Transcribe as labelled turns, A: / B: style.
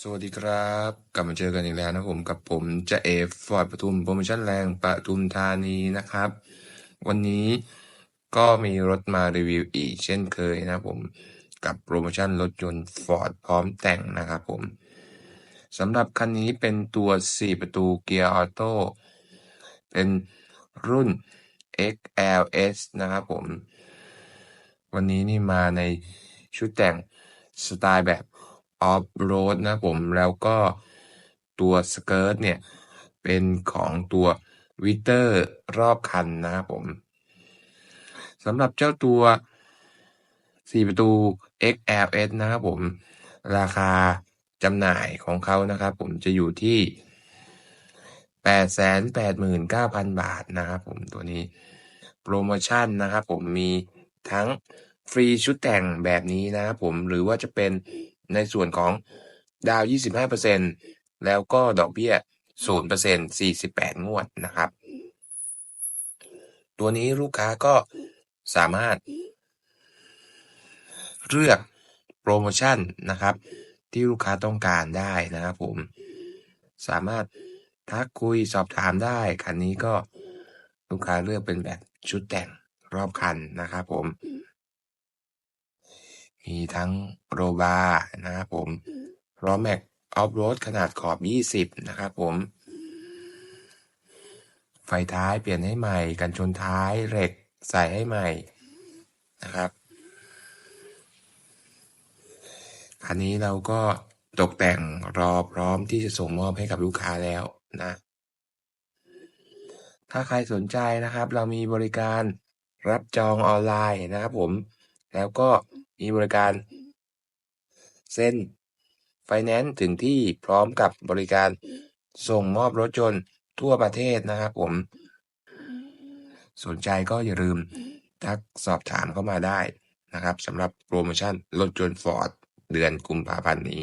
A: สวัสดีครับ กลับมาเจอกันอีกแล้วนะผมกับผมจะเอฟฟอร์ดปทุมโปรโมชั่นแรงปทุมธานีนะครับ วันนี้ก็มีรถมารีวิวอีกเช่นเคยนะผมกับโปรโมชั่นรถยนต์ฟอร์ดพร้อมแต่งนะครับผมสำหรับคันนี้เป็นตัว 4 ประตูเกียร์ออโต้เป็นรุ่น XLS นะครับผม วันนี้นี่มาในชุดแต่งสไตล์แบบ ออฟโรดนะผม แล้วก็ตัวสเกิร์ตเนี่ย เป็นของตัววิเตอร์รอบคันนะครับผมสำหรับเจ้าตัว 4 ประตู XLS นะครับผม ราคาจำหน่ายของเขานะครับผมจะอยู่ที่ 889,000 บาทนะครับผมตัวนี้ โปรโมชั่นนะครับผมมีทั้งฟรีชุดแต่งแบบนี้นะครับผมหรือว่าจะเป็น ในส่วนของดาว 25%แล้วก็ดอกเบี้ย 0% 48 งวดนะครับ ตัวนี้ลูกค้าก็สามารถ เลือกโปรโมชั่นนะครับ ที่ลูกค้าต้องการได้นะครับผม สามารถทักคุยสอบถามได้ คันนี้ก็ลูกค้าเลือกเป็นแบบชุดแต่งรอบคันนะครับผม มีทั้งโรบาร์นะครับผมล้อแม็กออฟโรดขนาดขอบ 20 นะครับผม ไฟท้ายเปลี่ยนให้ใหม่ กันชนท้ายเหล็กใส่ให้ใหม่นะครับ คันนี้เราก็ตกแต่งรอพร้อมที่จะส่งมอบให้กับลูกค้าแล้วนะ ถ้าใครสนใจนะครับ เรามีบริการรับจองออนไลน์นะครับผม แล้วก็ มีบริการเซ็นไฟแนนซ์ถึงที่ พร้อมกับบริการส่งมอบรถยนต์ทั่วประเทศนะครับผม สนใจก็อย่าลืมทักสอบถามเข้ามาได้นะครับสำหรับโปรโมชั่นรถยนต์ฟอร์ดเดือนกุมภาพันธ์นี้